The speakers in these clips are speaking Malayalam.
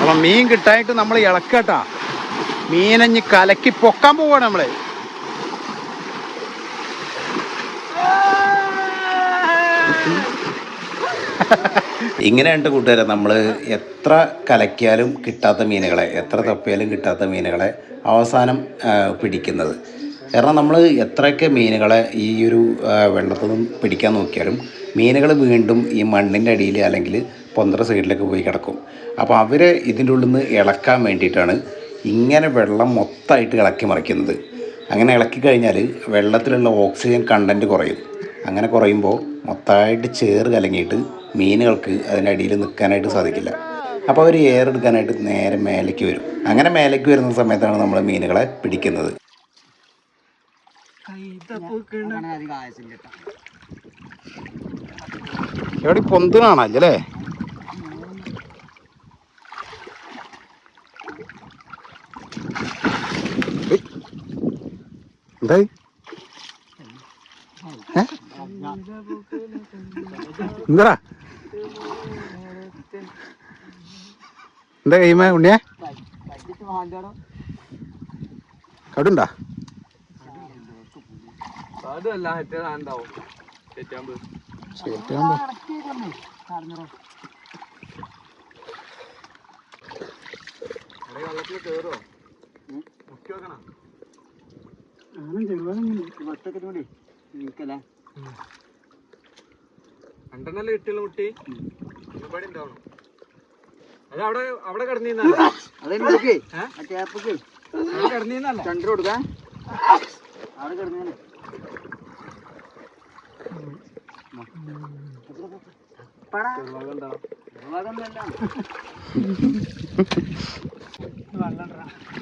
അപ്പൊ മീൻ കിട്ടായിട്ട് നമ്മൾ ഇളക്കട്ടാ. മീനഞ്ഞ് കലക്കി പൊക്കാൻ പോവാണ് നമ്മൾ. ഇങ്ങനെ രണ്ട് കൂട്ടുകാരെ നമ്മൾ എത്ര കലക്കിയാലും കിട്ടാത്ത മീനുകളെ എത്ര തപ്പിയാലും കിട്ടാത്ത മീനുകളെ അവസാനം പിടിക്കുന്നത്. കാരണം നമ്മൾ എത്രയൊക്കെ മീനുകളെ ഈ ഒരു വെള്ളത്തിൽ നിന്നും പിടിക്കാൻ നോക്കിയാലും മീനുകൾ വീണ്ടും ഈ മണ്ണിന്റെ അടിയിൽ അല്ലെങ്കിൽ പൊന്തറ സൈഡിലേക്ക് പോയി കിടക്കും. അപ്പോൾ അവരെ ഇതിന്റെ ഉള്ളിൽ നിന്ന് ഇളക്കാൻ വേണ്ടിയിട്ടാണ് ഇങ്ങനെ വെള്ളം മൊത്തമായിട്ട് ഇളക്കി മറിക്കുന്നത്. അങ്ങനെ ഇളക്കി കഴിഞ്ഞാൽ വെള്ളത്തിലുള്ള ഓക്സിജൻ കണ്ടന്റ് കുറയും. അങ്ങനെ കുറയുമ്പോൾ മൊത്തമായിട്ട് ചേറ് കലങ്ങിയിട്ട് മീനുകൾക്ക് അതിന്റെ അടിയിൽ നിൽക്കാനായിട്ട് സാധിക്കില്ല. അപ്പോൾ അവർ എയർ എടുക്കാനായിട്ട് നേരെ മേലേക്ക് വരും. അങ്ങനെ മേലേക്ക് വരുന്ന സമയത്താണ് നമ്മൾ മീനുകളെ പിടിക്കുന്നത്. എവിടെ പൊന്തുണാണല്ലോ അല്ലേ എന്തായി? എന്താ? എന്താ കൈമ ഉണ്ണിയെ? കടുണ്ടാ? വെള്ളത്തിൽ കേറോ മുക്കി വെക്കണം. രണ്ടെണ്ണല്ലേ കിട്ടിയുള്ള മുട്ടി ഒരുപാട് ഉണ്ടാവണം അത് അവിടെ അവിടെ കിടന്നീന്നല്ല ചന്ദ്ര കൊടുക്കാൻ അവിടെ കിടന്നു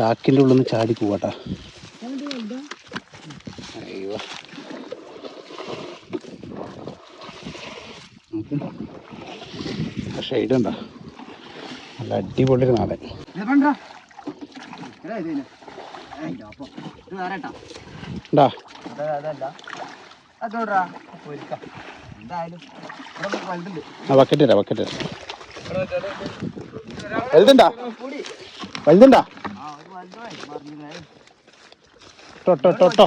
ചാക്കിന്റെ ഉള്ളിൽ നിന്ന് ചാടി പോവാട്ടാ. അയ്യോ. നമുക്ക് ആ ഷെയ്ഡ് ഉണ്ടോ നല്ല അടിപൊളി ഒരു നാടൻ. ഉണ്ടാ. വക്കറ്റ് ബക്കറ്റ് തരാം ബക്കറ്റ് തരാം. വലുതുണ്ടാ വലുതുണ്ടാ ആ ഒരു വലുതായി മറിഞ്ഞു ടൊട്ടോ ടൊട്ടോ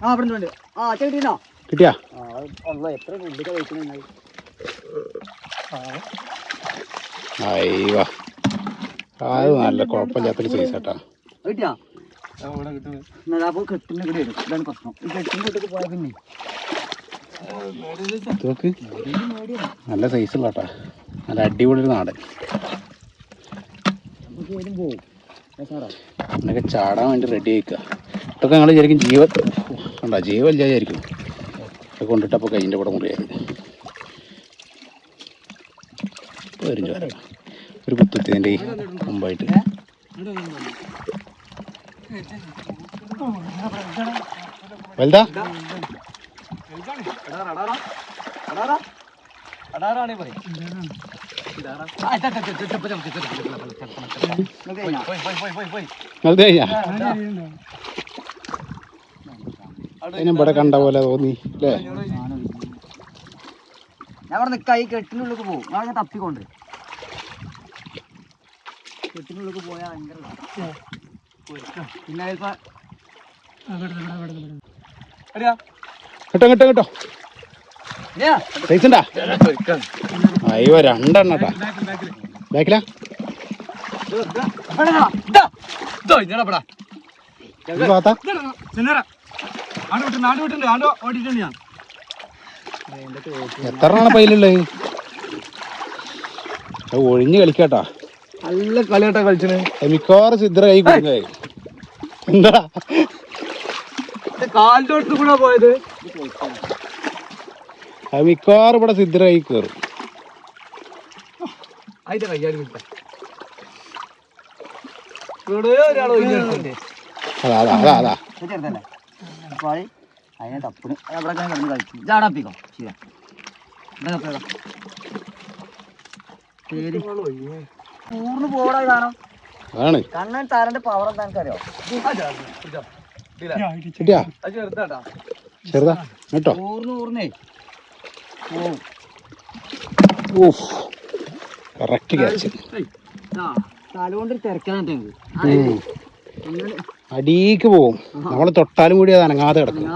ആ അവിടെ ഉണ്ട് ആ ചേട്ടീനോ കിട്ടിയാ? ആ ഉള്ള എത്ര ഫുഡൊക്കെ കഴിക്കുന്നുണ്ടായി അയ്യോ. അത് നല്ല കുഴപ്പമില്ലാത്തൊരു സൈസ് കേട്ടാ. നല്ല സൈസ് ഉള്ള കേട്ടാ നല്ല അടിപൊളി ഒരു നാടൻ എന്നൊക്കെ ചാടാൻ വേണ്ടി റെഡി ആയിക്കുക ഇതൊക്കെ ഞങ്ങൾ വിചാരിക്കും ജീവ കണ്ട ജീവല്ലായിരിക്കും വിചാരിക്കും ഇത് കൊണ്ടിട്ടപ്പോൾ കൈന്റെ കൂടെ മുറിയായിരുന്നു ഇപ്പൊ വരും ചോര ഒരു കുത്തുത്തിന്റെ മുമ്പായിട്ട്. വലുതാ? അടാറാണേ പറയും. വലുത് കഴിഞ്ഞാ അതിനും ഇവിടെ കണ്ട പോലെ തോന്നി അല്ലേ ഞാൻ പറഞ്ഞ കൈ കെട്ടിനുള്ളിൽ പോകും ഞാൻ തപ്പിക്കൊണ്ട്. കെട്ടിനുള്ളിൽ പോയാൽ ഭയങ്കര പിന്നെ കേട്ടോ കേട്ടോ കേട്ടോ ഇനിയാ? സൈസ് ഉണ്ടാ അയ്യോ രണ്ടെണ്ണട്ടാ ബാക്കിലാ? എത്ര എണ്ണ അത് ഒഴിഞ്ഞ് കളിക്കാട്ടാ. നല്ല കളിയാട്ടാ കളിച്ചത്. മിക്കവാറും സിദ്ധര കൈ കൊടുക്കുന്നത് എന്താ? കാലിന്റെ അടുത്ത് കൂടെ പോയത്. അത് മിക്കവാറും ഇവിടെ സിദ്ധരായി കയറും അതിന്റെ കയ്യാൽ അതാ അതാ അതാ അതാ. അതിനെ തപ്പിന്. അവിടെ കിടന്ന് കളിക്കും. ജാടാപ്പിക്കോ ശരിയാ. എന്താ കപ്പേതാ പേര്. പൂർണ പോടാ കണ്ണൻ താരന്റെ പവർ ചെറുതാ. കേട്ടോ ഊർന്ന് ഊർന്നേ. കറക്റ്റ് ക്യാച്ച് അടീക്ക് പോവും നമ്മൾ തൊട്ടാലും കൂടി അത് അനങ്ങാതെ കിടക്കും.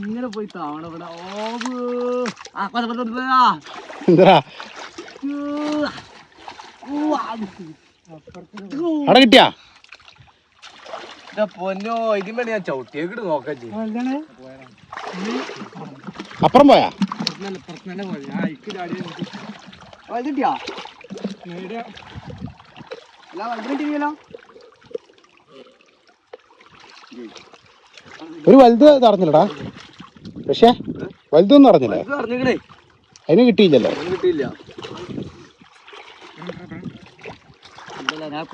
ഇങ്ങനെ പോയി താവണ എന്താ? അവിടെ കിട്ടിയാ? പൊന്നോ ഇതിന് വേണ്ടി ഞാൻ ചവിട്ടിയേക്കിട്ട് നോക്കാൻ ചെയ്യും അപ്പുറം പോയാ? കിട്ടിയാ ഒരു വലുത് തറഞ്ഞില്ലടാ പക്ഷേ വലുതൊന്നും അറിഞ്ഞില്ല അതിന് കിട്ടിയില്ലല്ലോ. കിട്ടിയില്ല. ഞാൻ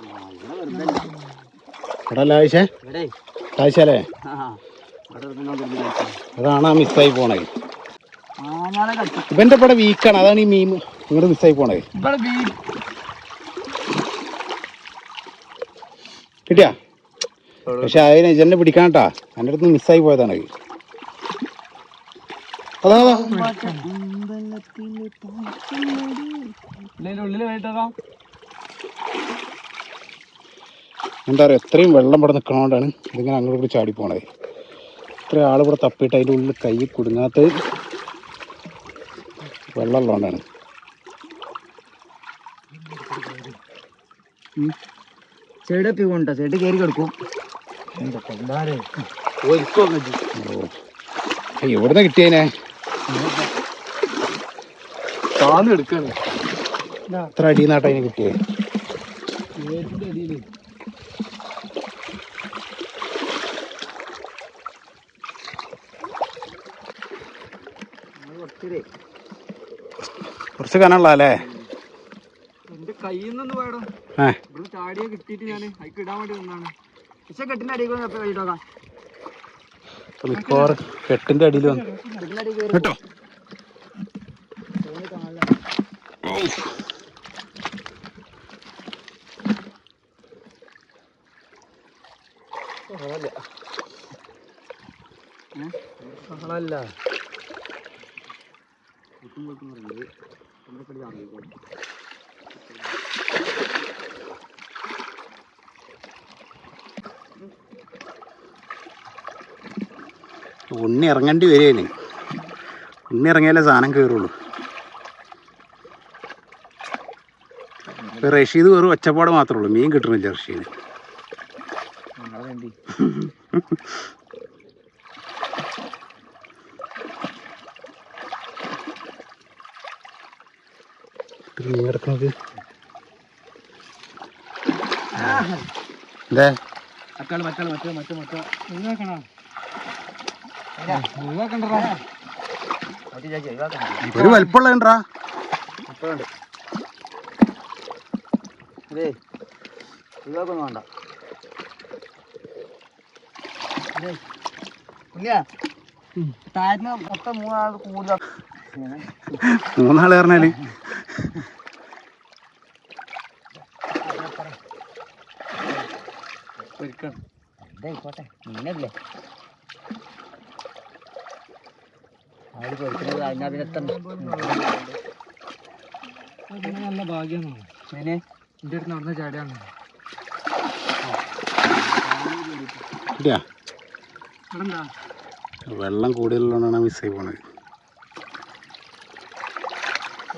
ആ ഇവിടെ വെറുതെ വെറുതെ കളിക്കാം. അതാണ് മിസ്സായി പോണേ ഇവന്റെ ഇവിടെ വീക്കാണ് അതാണ് ഈ മീൻ ഇങ്ങോട്ട് മിസ്സായി പോണേ കിട്ടിയാ? പക്ഷെ അതിന് ഇജന്നെ പിടിക്കാണ്ടാ എന്റെ അടുത്ത് മിസ്സായി പോയതാണ് അത്. എന്താ പറയുക എത്രയും വെള്ളം ഇവിടെ നിൽക്കണോണ്ടാണ് ഇതിങ്ങനെ അങ്ങോട്ട് കൂടി ചാടി പോണത്. ഇത്ര ആൾ ഇവിടെ തപ്പിയിട്ട് അതിന്റെ ഉള്ളിൽ കൈ കുടുങ്ങാത്തത്. വെള്ളം ഉള്ളതുകൊണ്ടാണ് ചെടി പി കൊണ്ട? ചെടി കയറി കിടക്കും. എവിടുന്ന് കിട്ടിയതിനെ താന്ന് എടുക്കാണ്. എത്ര അടി ഏതിന്റെ അടിയിൽ കുറച്ചൊരു കുറച്ച് കനമുള്ള അല്ലേ? എന്റെ കയ്യിൽ നിന്ന് പോയടോ. ഏ. ഇവിടെ ചാടിയെ കിട്ടിയിട്ട് ഞാൻ അതിക്ക് ഇടാൻ വേണ്ടി നിന്നാണ് പക്ഷെ കെട്ടിന്റെ അടിയിൽ മിക്കവാറും വന്നു. കെട്ടിന്റെ കയറി കേട്ടോ ആളല്ല ഉണ്ണി ഇറങ്ങേണ്ടി വരികയാണ്. ഉണ്ണി ഇറങ്ങിയാലേ സാധനം കയറുള്ളൂ. റഷീദ് വെറും ഒച്ചപ്പാട് മാത്രമേ ഉള്ളൂ. മീൻ കിട്ടണില്ല റഷീദ് മീൻ കിടക്കണത് എന്തേ മറ്റാൾ മറ്റാൾ മറ്റേ മറ്റേ മറ്റേ. ഒഴിവാക്കണോ? ഒഴിവാക്കണ്ടടാ. മറ്റേ ചേച്ചി ഒഴിവാക്കണം ഒരു വലിപ്പമുള്ളതാ ഇപ്പോഴുണ്ട് ഇതേ ഒഴിവാക്കൊന്നും വേണ്ട. താഴ്ന്ന മൊത്തം മൂന്നാൾ കൂടുതൽ മൂന്നാൾ പറഞ്ഞാൽ. ഒരുക്കണം. ഇതായിക്കോട്ടെ മീനല്ലേ ആര് പൊരിക്കുന്നത് അതിനാ പിന്നെ എത്തണ്ട അതൊക്കെ നല്ല ഭാഗ്യമാണ്. മീന് എന്റെ അടുത്ത് നടന്ന ചാടിയാണ്. വെള്ളം കൂടുതലുള്ളതാണ് മിസ്സായി പോണത്.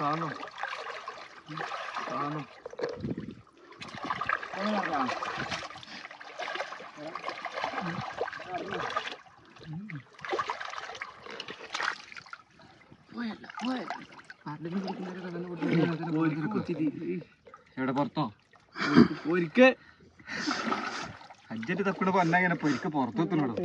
കാണും. കാണും. എവിടെ പുറത്തോ? ഒരിക്കൽ അഞ്ചെട്ട് തപ്പിട പൊന്നങ്ങനെ പൊരിക്ക പുറത്തെത്തുന്നുണ്ടോ